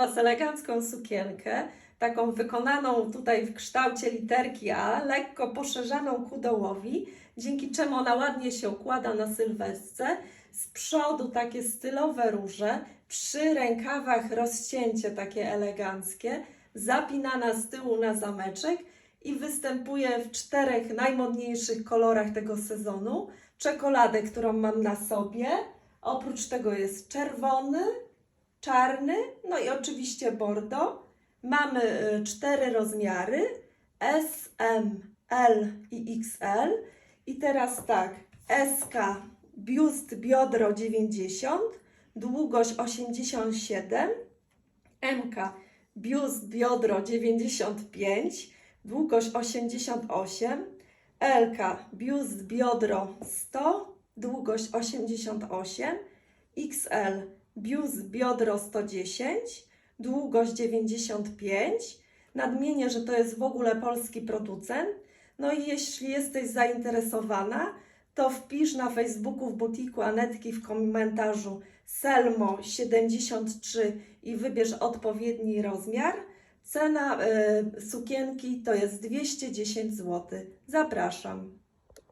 Was elegancką sukienkę, taką wykonaną tutaj w kształcie literki A, lekko poszerzaną ku dołowi, dzięki czemu ona ładnie się układa na sylwesce. Z przodu takie stylowe róże, przy rękawach rozcięcie takie eleganckie, zapinana z tyłu na zameczek i występuje w czterech najmodniejszych kolorach tego sezonu. Czekoladę, którą mam na sobie. Oprócz tego jest czerwony, czarny, no i oczywiście bordo. Mamy y, cztery rozmiary S, M, L i XL. I teraz tak, SK, biust biodro 90, długość 87, MK, biust biodro 95, długość 88, LK, biust biodro 100, długość 88, XL, biust biodro 110, długość 95. Nadmienię, że to jest w ogóle polski producent. No i jeśli jesteś zainteresowana, to wpisz na Facebooku w butiku Anetki w komentarzu Selmo 73 i wybierz odpowiedni rozmiar. Cena y, sukienki to jest 210 zł. Zapraszam.